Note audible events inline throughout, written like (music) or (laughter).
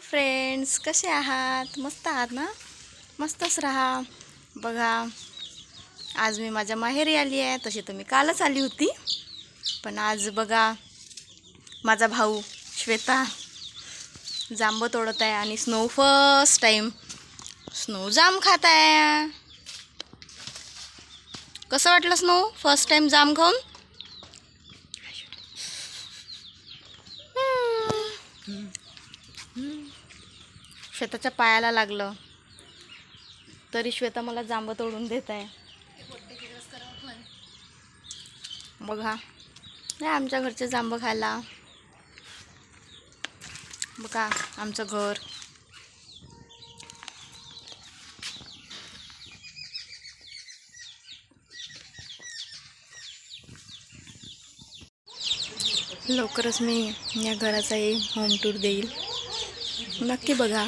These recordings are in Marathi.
हो फ्रेंड्स कसे आहात? मस्त आहात ना? मस्तच राहा. बघा आज मी माझ्या माहेरी आली आहे. तशी तर मी कालच आली होती. पण आज बघा माझा भाऊ श्वेता जांब तोडत आहे आणि Snow first time Snow jam खात आहे. कसं वाटलं स्नो फर्स्ट टाईम जाम खाऊन? श्वेताच्या पायाला लागलं. तरी श्वेता मला जांब तोडून देत आहे. बघा. नाही आमच्या घरचे जांब खायला. बघा आमचं घर. लवकरच मी या घराचाही होम टूर देईल. नक्की बघा.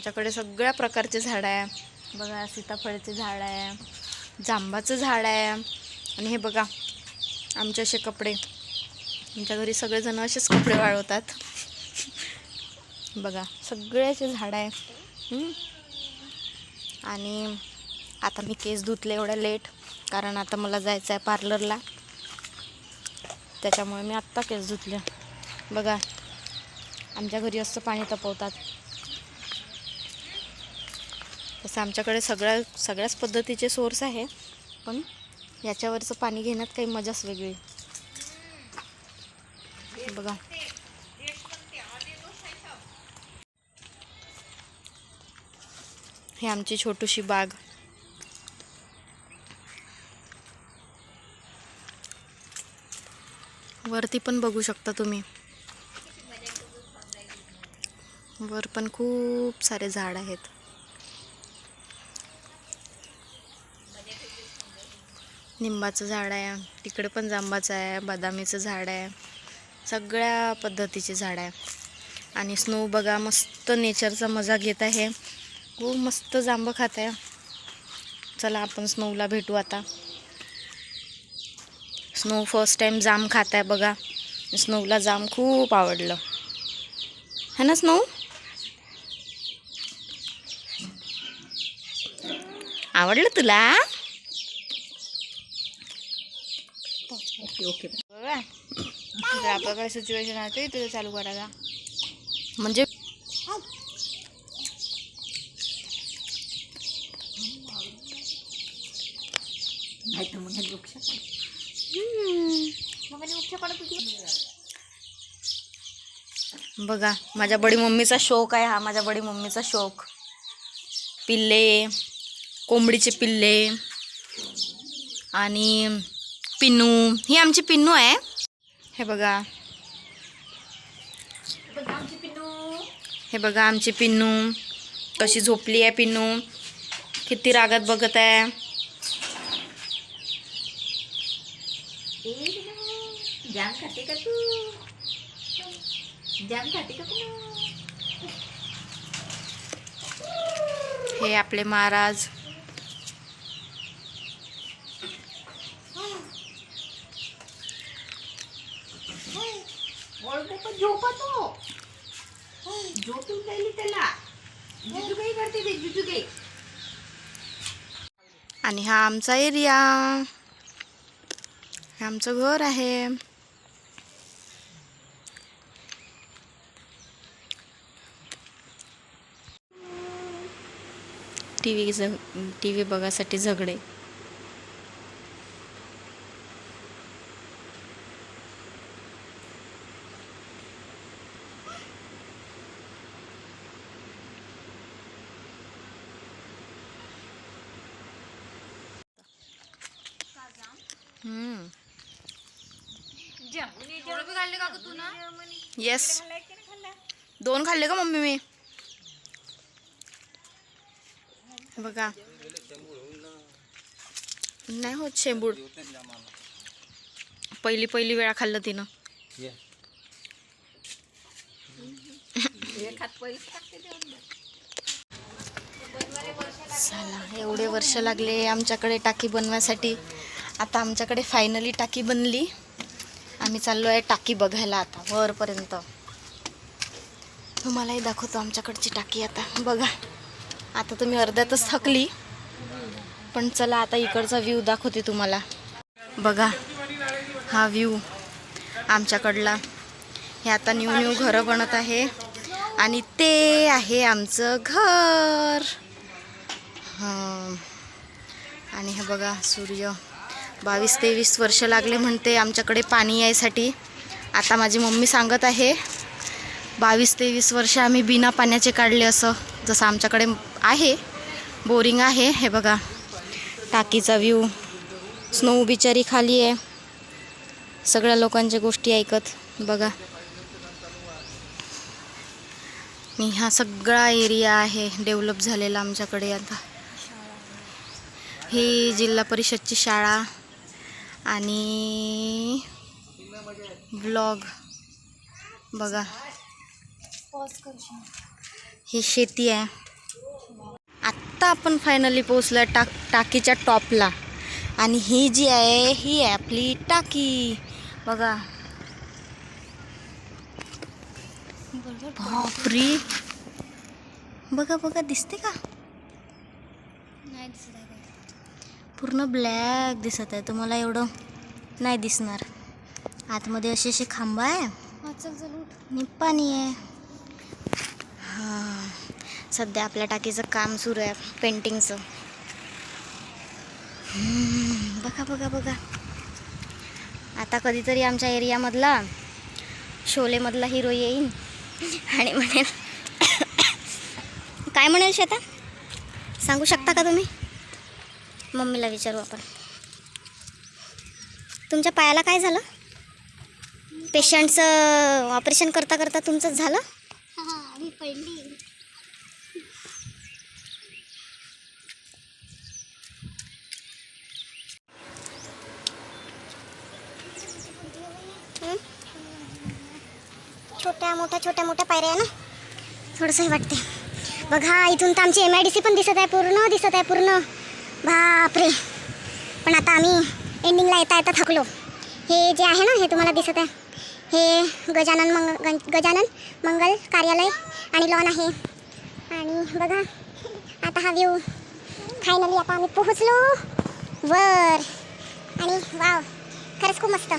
आमच्याकडे सगळ्या प्रकारचे झाडं आहे. बघा सीताफळाचे झाड आहे जांबाचं झाड आहे. आणि हे बघा आमचे असे कपडे. आमच्या घरी सगळेजण असेच कपडे वाळवतात. बघा सगळ्याचे झाडं आहे. आणि आता मी केस धुतले एवढ्या लेट कारण आता मला जायचं आहे पार्लरला. त्याच्यामुळे मी आत्ता केस धुतले. बघा आमच्या घरी असं पाणी तपवतात. तसं आमच्याकडे सगळ्या सगळ्याच पद्धतीचे सोर्स आहे. पण याच्यावरचं पाणी घेण्यात काही मजाच वेगळी. बघा. हे आमची छोटीशी बाग. वरती पण बघू शकता तुम्ही. वर पण खूप सारे झाड आहेत. निंबाचं झाड आहे तिकडे पण जांबाचं आहे बदामीचं झाड आहे सगळ्या पद्धतीचे झाड आहे. आणि स्नो बघा मस्त नेचरचा मजा घेत आहे. खूप मस्त जांब खात आहे. चला आपण स्नोला भेटू आता. स्नो फर्स्ट टाईम जाम खात आहे बघा. स्नोला जाम खूप आवडलं. है ना स्नो? आवडलं तुला? ओके ओके बघा. आपल्याकडे सिच्युएशन आहे ते तुझं चालू करायला. म्हणजे? बघा माझ्या बडी मम्मीचा शौक आहे हा माझ्या बडी मम्मीचा शौक. पिल्ले कोंबडीचे पिल्ले आणि पिन्नू. ही आमची पिन्नू आहे. हे बघा. पिनू हे बघा आमची पिन्नू. कशी झोपली आहे पिन्नू. किती रागात बघत आहे. ए पिनू जाम खाते का तू? जाम खाते का पिनू हे आपले महाराज. पण झोपा हो, झोपून राहिली त्याला. जुजुगाई करते ते जुजुगाई आणि हा आमचा एरिया. हे आमचं घर आहे. टी व्ही टी व्ही बघासाठी झगडे. येस दोन खाल्ले का मम्मी मी. बघा. नाही होत शेंबूड. पहिली पहिली वेळा खाल्लं तिनं. चला एवढे वर्ष लागले आमच्याकडे टाकी बनवायसाठी. आता आमच्याकडे फायनली टाकी बनली. आम्ही चाललो आहे टाकी बघायला आता वरपर्यंत. तुम्हालाही दाखवतो आमच्याकडची टाकी आता. बघा आता तुम्ही अर्ध्यातच थकली. पण चला आता इकडचा व्ह्यू दाखवते तुम्हाला. बघा हा व्ह्यू आमच्याकडला. हे आता न्यू न्यू घरं बनत आहे. आणि ते आहे आमचं घर. हां. आणि हे बघा सूर्य. बावीस तेवीस वर्ष लागले म्हणते आमच्याकडे पाणी यायसाठी. आता माझी मम्मी सांगत आहे बावीस तेवीस वर्ष आम्ही बिना पाण्याचे काढले असं. जसं आमच्याकडे आहे बोरिंग आहे हे बघा. टाकीचा व्ह्यू स्नो बिचारी खाली आहे. सगळ्या लोकांच्या गोष्टी ऐकत बघा. आणि हा सगळा एरिया आहे डेव्हलप झालेला आमच्याकडे आता. ही जिल्हा परिषदची शाळा. आणि ब्लॉग बघा. ही शेती आहे. आत्ता आपण फायनली पोचलो टाक टाकीच्या टॉपला. आणि ही जी आहे ही आहे आपली टाकी. बघा. बापरी. बघा बघा दिसते का? नाही पूर्ण ब्लॅक दिसत आहे. तुम्हाला एवढं नाही दिसणार. आतमध्ये असे असे खांब आहे. आणि पाणी आहे. हां सध्या आपल्या टाकीचं काम सुरू आहे पेंटिंगचं बघा बघा बघा. आता कधीतरी आमच्या एरियामधला शोलेमधला हिरो येईन. आणि म्हणेल (coughs) काय म्हणेल श्वेता? सांगू शकता का तुम्ही? मम्मीला विचारू आपण. तुमच्या पायाला काय झालं? पेशंटचं ऑपरेशन करता करता तुमचंच झालं? मी पडली छोट्या मोठ्या छोट्या मोठ्या पायऱ्या आहे ना? थोडंसंही वाटते बघा इथून तर आमची एम आय डी सी पण दिसत आहे पूर्ण दिसत आहे पूर्ण. बापरे. पण आता आम्ही एंडिंगला येता येता थकलो. हे जे आहे ना हे तुम्हाला दिसत आहे. हे गजानन मंग गं- गजानन मंगल कार्यालय आणि लॉन आहे. आणि बघा आता हा व्ह्यू फायनली आता आम्ही पोहोचलो. वर. आणि वाव खरंच खूप मस्त.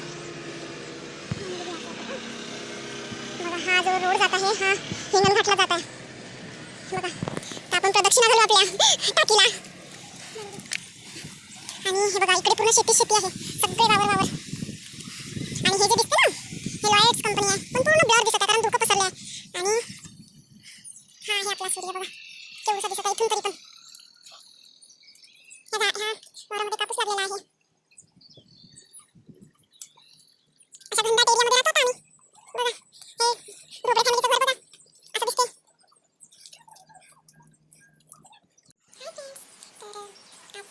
बघा हा जो रोड जात आहे हा हिंगल घातला जात आहे. बघा आपण प्रदक्षिणा घालू आपल्या टाकीला. आणि हे बघा इकडे पूर्ण शेती शेती आहे. सगळे वावर वावर. आणि हे जे दिसते ना हे लॉयड्स कंपनी आहे. पण पूर्ण ब्लर दिसत आहे कारण धुकं पसरलं आहे आणि हा हे आपला सूर्य बघा. केवढसा दिसत आहे इथून तरी पण. ह्या झा- ह्या वावरामध्ये कापूस लागलेला आहे अशा घनदाट एरियामध्ये राहतो आता आम्ही बघा हे रोबडे फॅमिलीचं घर बघा असं दिसते Hi friends. तर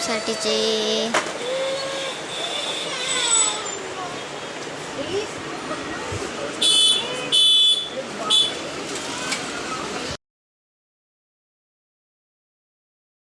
स्नोसाठीचे